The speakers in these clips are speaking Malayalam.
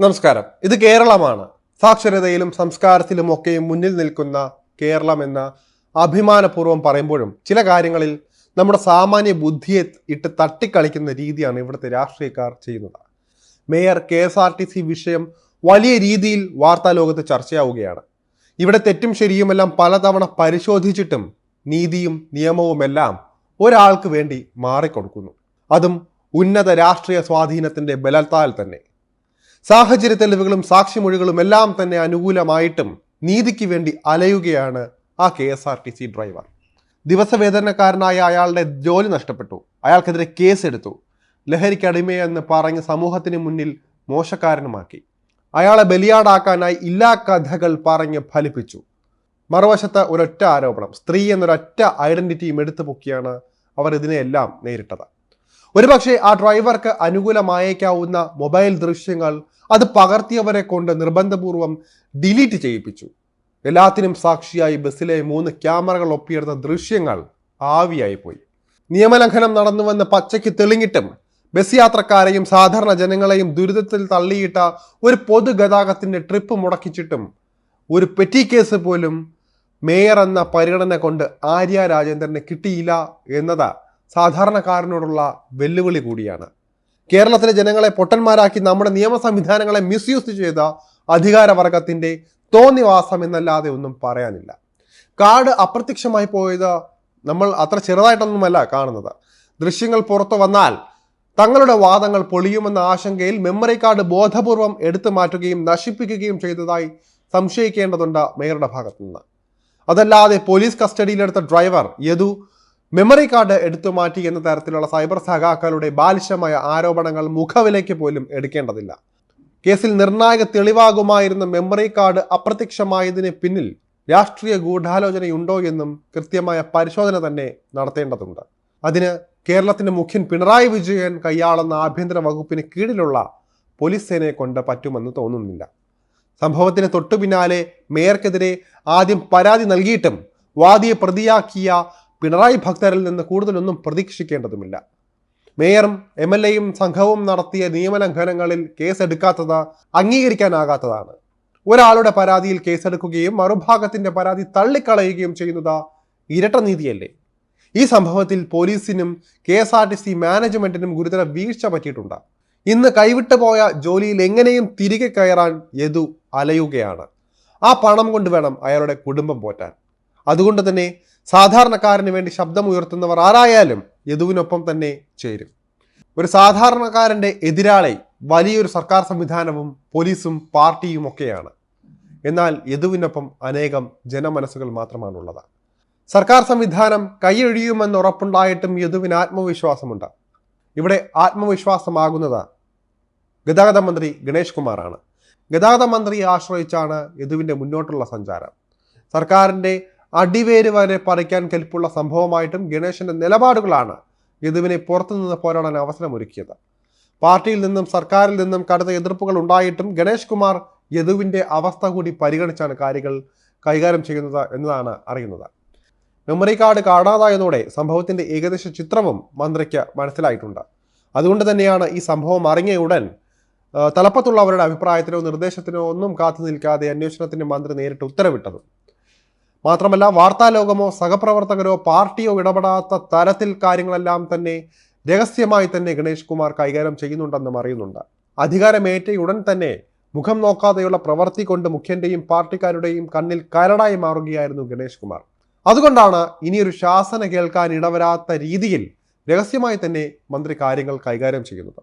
നമസ്കാരം. ഇത് കേരളമാണ്. സാക്ഷരതയിലും സംസ്കാരത്തിലും ഒക്കെ മുന്നിൽ നിൽക്കുന്ന കേരളം എന്ന അഭിമാനപൂർവം പറയുമ്പോഴും ചില കാര്യങ്ങളിൽ നമ്മുടെ സാമാന്യ ബുദ്ധിയെ ഇട്ട് തട്ടിക്കളിക്കുന്ന രീതിയാണ് ഇവിടുത്തെ രാഷ്ട്രീയക്കാർ ചെയ്യുന്നത്. Mayor K S R T C വിഷയം വലിയ രീതിയിൽ വാർത്താ ലോകത്ത് ചർച്ചയാവുകയാണ്. ഇവിടെ തെറ്റും ശരിയുമെല്ലാം പലതവണ പരിശോധിച്ചിട്ടും നീതിയും നിയമവുമെല്ലാം ഒരാൾക്ക് വേണ്ടി മാറിക്കൊടുക്കുന്നു. അതും ഉന്നത രാഷ്ട്രീയ സ്വാധീനത്തിന്റെ ബലത്താൽ തന്നെ. സാഹചര്യ തെളിവുകളും സാക്ഷിമൊഴികളും എല്ലാം തന്നെ അനുകൂലമായിട്ടും നീതിക്ക് വേണ്ടി അലയുകയാണ് ആ K S R T C driver. ദിവസവേതനക്കാരനായ അയാളുടെ ജോലി നഷ്ടപ്പെട്ടു. അയാൾക്കെതിരെ കേസെടുത്തു. ലഹരിക്ക് അടിമയെന്ന് പറഞ്ഞ് സമൂഹത്തിന് മുന്നിൽ മോശക്കാരനുമാക്കി. അയാളെ ബലിയാടാക്കാനായി ഇല്ലാ കഥകൾ പറഞ്ഞ് ഫലിപ്പിച്ചു. മറുവശത്ത് ഒരൊറ്റ ആരോപണം സ്ത്രീ എന്നൊരൊറ്റ ഐഡന്റിറ്റിയും എടുത്തു പൊക്കിയാണ് അവർ ഇതിനെയെല്ലാം നേരിട്ടത്. ഒരുപക്ഷെ ആ ഡ്രൈവർക്ക് അനുകൂലമായേക്കാവുന്ന മൊബൈൽ ദൃശ്യങ്ങൾ അത് പകർത്തിയവരെ കൊണ്ട് നിർബന്ധപൂർവം ഡിലീറ്റ് ചെയ്യിപ്പിച്ചു. എല്ലാത്തിനും സാക്ഷിയായി ബസ്സിലെ മൂന്ന് ക്യാമറകൾ ഒപ്പിയെടുത്ത ദൃശ്യങ്ങൾ ആവിയായി പോയി നിയമലംഘനം നടന്നുവെന്ന് പച്ചയ്ക്ക് തെളിഞ്ഞിട്ടും ബസ് യാത്രക്കാരെയും സാധാരണ ജനങ്ങളെയും ദുരിതത്തിൽ തള്ളിയിട്ട ഒരു പൊതുഗതാഗതത്തിന്റെ ട്രിപ്പ് മുടക്കിച്ചിട്ടും ഒരു പെറ്റി കേസ് പോലും മേയർ എന്ന പരിഗണന കൊണ്ട് ആര്യ രാജേന്ദ്രന് കിട്ടിയില്ല എന്നത് സാധാരണക്കാരനോടുള്ള വെല്ലുവിളി കൂടിയാണ്. കേരളത്തിലെ ജനങ്ങളെ പൊട്ടന്മാരാക്കി നമ്മുടെ നിയമ സംവിധാനങ്ങളെ മിസ്യൂസ് ചെയ്ത അധികാരവർഗത്തിന്റെ തോന്നിവാസം എന്നല്ലാതെ ഒന്നും പറയാനില്ല. കാർഡ് അപ്രത്യക്ഷമായി പോയത് നമ്മൾ അത്ര ചെറുതായിട്ടൊന്നുമല്ല കാണുന്നത്. ദൃശ്യങ്ങൾ പുറത്തു വന്നാൽ തങ്ങളുടെ വാദങ്ങൾ പൊളിയുമെന്ന ആശങ്കയിൽ മെമ്മറി കാർഡ് ബോധപൂർവം എടുത്തു മാറ്റുകയും നശിപ്പിക്കുകയും ചെയ്തതായി സംശയിക്കേണ്ടതുണ്ട് മേയറുടെ ഭാഗത്തു നിന്ന് അതല്ലാതെ പോലീസ് കസ്റ്റഡിയിലെടുത്ത ഡ്രൈവർ യദു മെമ്മറി കാർഡ് എടുത്തു മാറ്റി എന്ന തരത്തിലുള്ള സൈബർ സഖാക്കളുടെ ബാലിശമായ ആരോപണങ്ങൾ മുഖവിലയ്ക്ക് പോലും എടുക്കേണ്ടതില്ല. കേസിൽ നിർണായക തെളിവാകുമായിരുന്ന മെമ്മറി കാർഡ് അപ്രത്യക്ഷമായതിന് പിന്നിൽ രാഷ്ട്രീയ ഗൂഢാലോചനയുണ്ടോ എന്നും കൃത്യമായ പരിശോധന തന്നെ നടത്തേണ്ടതുണ്ട്. അതിന് കേരളത്തിന്റെ മുഖ്യൻ പിണറായി വിജയൻ കൈയാളുന്ന ആഭ്യന്തര വകുപ്പിന് കീഴിലുള്ള പോലീസ് സേനയെ കൊണ്ട് പറ്റുമെന്ന് തോന്നുന്നില്ല. സംഭവത്തിന് തൊട്ടു പിന്നാലെ മേയർക്കെതിരെ ആദ്യം പരാതി നൽകിയിട്ടും വാദിയെ പ്രതിയാക്കിയ പിണറായി ഭക്തരിൽ നിന്ന് കൂടുതലൊന്നും പ്രതീക്ഷിക്കേണ്ടതുമില്ല. മേയറും എം എൽ എയും സംഘവും നടത്തിയ നിയമലംഘനങ്ങളിൽ കേസെടുക്കാത്തത് അംഗീകരിക്കാനാകാത്തതാണ്. ഒരാളുടെ പരാതിയിൽ കേസെടുക്കുകയും മറുഭാഗത്തിന്റെ പരാതി തള്ളിക്കളയുകയും ചെയ്യുന്നത് ഇരട്ട നീതിയല്ലേ? ഈ സംഭവത്തിൽ പോലീസിനും K S R T C മാനേജ്മെന്റിനും ഗുരുതര വീഴ്ച പറ്റിയിട്ടുണ്ട്. ഇന്ന് കൈവിട്ടു പോയ ജോലിയിൽ എങ്ങനെയും തിരികെ കയറാൻ യദു അലയുകയാണ്. ആ പണം കൊണ്ട് വേണം അയാളുടെ കുടുംബം പോറ്റാൻ. അതുകൊണ്ട് തന്നെ സാധാരണക്കാരന് വേണ്ടി ശബ്ദം ഉയർത്തുന്നവർ ആരായാലും യദുവിനൊപ്പം തന്നെ ചേരും. ഒരു സാധാരണക്കാരന്റെ എതിരാളി വലിയൊരു സർക്കാർ സംവിധാനവും പോലീസും പാർട്ടിയും ഒക്കെയാണ്. എന്നാൽ യദുവിനൊപ്പം അനേകം ജനമനസ്സുകൾ മാത്രമാണുള്ളത്. സർക്കാർ സംവിധാനം കൈയൊഴിയുമെന്ന് ഉറപ്പുണ്ടായിട്ടും യദുവിന് ആത്മവിശ്വാസമുണ്ട്. ഇവിടെ ആത്മവിശ്വാസമാകുന്നത് ഗതാഗത മന്ത്രി ഗണേഷ് കുമാറാണ്. ഗതാഗത മന്ത്രിയെ ആശ്രയിച്ചാണ് യദുവിന്റെ മുന്നോട്ടുള്ള സഞ്ചാരം. സർക്കാരിന്റെ അടിവേര് വരെ പറിക്കാൻ കെൽപ്പുള്ള സംഭവമായിട്ടും ഗണേശന്റെ നിലപാടുകളാണ് യദുവിനെ പുറത്തുനിന്ന് പോരാടാൻ അവസരമൊരുക്കിയത്. പാർട്ടിയിൽ നിന്നും സർക്കാരിൽ നിന്നും കടുത്ത എതിർപ്പുകൾ ഉണ്ടായിട്ടും ഗണേഷ് കുമാർ യദുവിന്റെ അവസ്ഥ കൂടി പരിഗണിച്ചാണ് കാര്യങ്ങൾ കൈകാര്യം ചെയ്യുന്നത് എന്നതാണ് അറിയുന്നത്. മെമ്മറി കാർഡ് കാണാതായതോടെ സംഭവത്തിന്റെ ഏകദേശ ചിത്രവും മന്ത്രിക്ക് മനസ്സിലായിട്ടുണ്ട്. അതുകൊണ്ട് തന്നെയാണ് ഈ സംഭവം അറിഞ്ഞ ഉടൻ തലപ്പത്തുള്ളവരുടെ അഭിപ്രായത്തിനോ നിർദ്ദേശത്തിനോ ഒന്നും കാത്തു നിൽക്കാതെ അന്വേഷണത്തിന് മന്ത്രി നേരിട്ട് ഉത്തരവിട്ടത്. മാത്രമല്ല വാർത്താലോകമോ സഹപ്രവർത്തകരോ പാർട്ടിയോ ഇടപെടാത്ത തരത്തിൽ കാര്യങ്ങളെല്ലാം തന്നെ രഹസ്യമായി തന്നെ ഗണേഷ് കുമാർ കൈകാര്യം ചെയ്യുന്നുണ്ടെന്നും അറിയുന്നുണ്ട്. അധികാരമേറ്റ ഉടൻ തന്നെ മുഖം നോക്കാതെയുള്ള പ്രവൃത്തി കൊണ്ട് മുഖ്യന്റെയും പാർട്ടിക്കാരുടെയും കണ്ണിൽ കരടായി മാറുകയായിരുന്നു ഗണേഷ് കുമാർ. അതുകൊണ്ടാണ് ഇനിയൊരു ശാസന കേൾക്കാൻ ഇടവരാത്ത രീതിയിൽ രഹസ്യമായി തന്നെ മന്ത്രി കാര്യങ്ങൾ കൈകാര്യം ചെയ്യുന്നത്.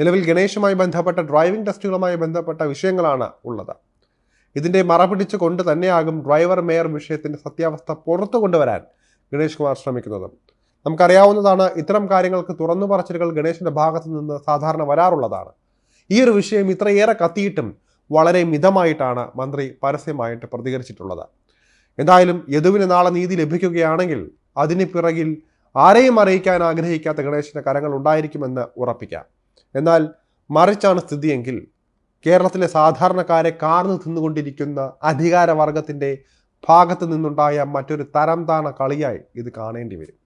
നിലവിൽ ഗണേഷുമായി ബന്ധപ്പെട്ട ഡ്രൈവിംഗ് ടെസ്റ്റുകളുമായി ബന്ധപ്പെട്ട വിഷയങ്ങളാണ് ഉള്ളത്. ഇതിന്റെ മറപിടിച്ച് കൊണ്ട് തന്നെയാകും ഡ്രൈവർ മേയർ വിഷയത്തിന്റെ സത്യാവസ്ഥ പുറത്തു കൊണ്ടുവരാൻ ഗണേഷ് കുമാർ ശ്രമിക്കുന്നത്. നമുക്കറിയാവുന്നതാണ് ഇത്തരം കാര്യങ്ങൾക്ക് തുറന്നു പറച്ചിലുകൾ ഗണേശന്റെ ഭാഗത്തു നിന്ന് സാധാരണ വരാറുള്ളതാണ്. ഈ ഒരു വിഷയം ഇത്രയേറെ കത്തിയിട്ടും വളരെ മിതമായിട്ടാണ് മന്ത്രി പരസ്യമായിട്ട് പ്രതികരിച്ചിട്ടുള്ളത്. എന്തായാലും യദുവിന് നാളെ നീതി ലഭിക്കുകയാണെങ്കിൽ അതിന് പിറകിൽ ആരെയും അറിയിക്കാൻ ആഗ്രഹിക്കാത്ത ഗണേശന്റെ കരങ്ങൾ ഉണ്ടായിരിക്കുമെന്ന് ഉറപ്പിക്കാം. എന്നാൽ മറിച്ചാണ് സ്ഥിതിയെങ്കിൽ കേരളത്തിലെ സാധാരണക്കാരെ കാർന്നു തിന്നുകൊണ്ടിരിക്കുന്ന അധികാരവർഗത്തിന്റെ ഭാഗത്ത് നിന്നുണ്ടായ മറ്റൊരു തരം താണ കളിയായി ഇത് കാണേണ്ടി വരും.